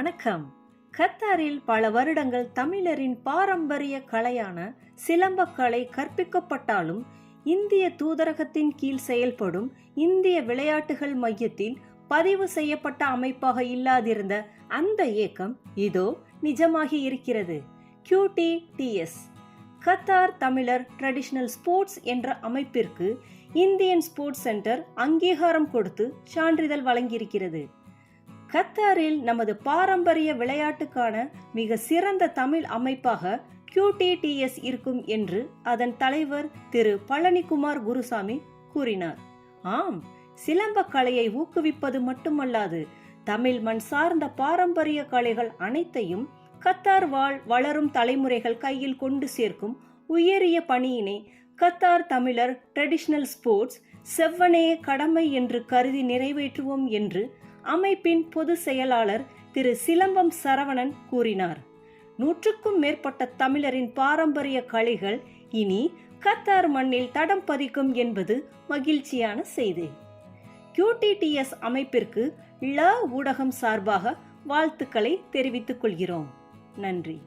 வணக்கம். கத்தாரில் பல வருடங்கள் தமிழரின் பாரம்பரிய கலையான சிலம்பக்கலை கற்பிக்கப்பட்டாலும் இந்திய தூதரகத்தின் கீழ் செயல்படும் இந்திய விளையாட்டுகள் மையத்தில் பதிவு செய்யப்பட்ட அமைப்பாக இல்லாதிருந்த அந்த இயக்கம் இதோ நிஜமாகி இருக்கிறது. QTTS கத்தார் தமிழர் ட்ரெடிஷனல் ஸ்போர்ட்ஸ் என்ற அமைப்பிற்கு இந்தியன் ஸ்போர்ட்ஸ் சென்டர் அங்கீகாரம் கொடுத்து சான்றிதழ் வழங்கியிருக்கிறது. கத்தாரில் நமது பாரம்பரிய விளையாட்டுக்கான மிக சிறந்த தமிழ் அமைப்பாக கியூடிடிஎஸ் இருக்கும் என்று அதன் தலைவர் திரு பழனிக்குமார் குருசாமி கூறினார். ஆம் சிலம்ப கலையை ஊக்குவிப்பது மட்டுமல்லாது தமிழ் மண் சார்ந்த பாரம்பரிய கலைகள் அனைத்தையும் கத்தார் வாழ் வளரும் தலைமுறைகள் கையில் கொண்டு சேர்க்கும் உயரிய பணியினை கத்தார் தமிழர் ட்ரெடிஷனல் ஸ்போர்ட்ஸ் செவ்வனே கடமை என்று கருதி நிறைவேற்றுவோம் என்று அமைப்பின் பொது செயலாளர் திரு சிலம்பம் சரவணன் கூறினார். நூற்றுக்கும் மேற்பட்ட தமிழரின் பாரம்பரிய கலைகள் இனி கத்தார் மண்ணில் தடம் பதிக்கும் என்பது மகிழ்ச்சியான செய்தி. கியூடிடிஎஸ் அமைப்பிற்கு ல ஊடகம் சார்பாக வாழ்த்துக்களை தெரிவித்துக் கொள்கிறோம். நன்றி.